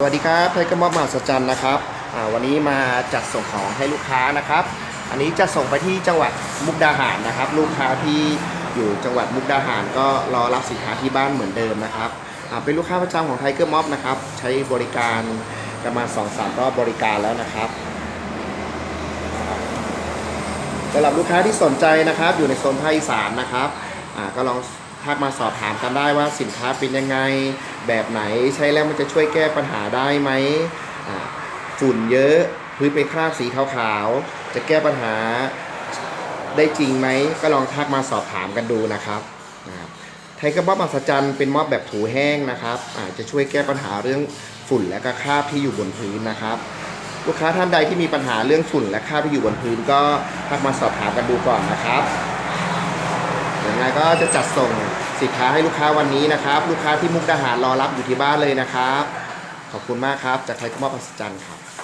สวัสดีครับไทยกระมอบมหัศจรรย์นะครับวันนี้มาจัดส่งของให้ลูกค้านะครับ อันนี้จะส่งไปที่จังหวัดมุกดาหารนะครับ ลูกค้าที่อยู่จังหวัดมุกดาหารก็รอรับสินค้าที่บ้านเหมือนเดิมนะครับเป็นลูกค้าประจำของไทเกอร์ม็อบนะครับ ใช้บริการประมาณ2อสามรอบบริการแล้วนะครับสำหรับลูกค้าที่สนใจนะครับ อยู่ในโซนภาคอีสานนะครับก็ลอง ทักมาสอบถามกันได้ว่าสินค้าเป็นยังไง แบบไหนใช้แล้วมันจะช่วยแก้ปัญหาได้ไหมฝุ่นเยอะพื้นเป็นคราบสีขาวๆจะแก้ปัญหาได้จริงไหมก็ลองทักมาสอบถามกันดูนะครับไทยกระบอกมหัศจรรย์เป็นมอบแบบถูแห้งนะครับอาจจะช่วยแก้ปัญหาเรื่องฝุ่นและก็คราบที่อยู่บนพื้นนะครับ ลูกค้าท่านใดที่มีปัญหาเรื่องฝุ่นและคราบที่อยู่บนพื้นก็ทักมาสอบถามกันดูก่อนนะครับ ก็จะจัดส่งสินค้าให้ลูกค้าวันนี้นะครับ ลูกค้าที่มุกดาหารรอรับอยู่ที่บ้านเลยนะครับ ขอบคุณมากครับ จากไทยกระมอบอัศจรรย์ครับ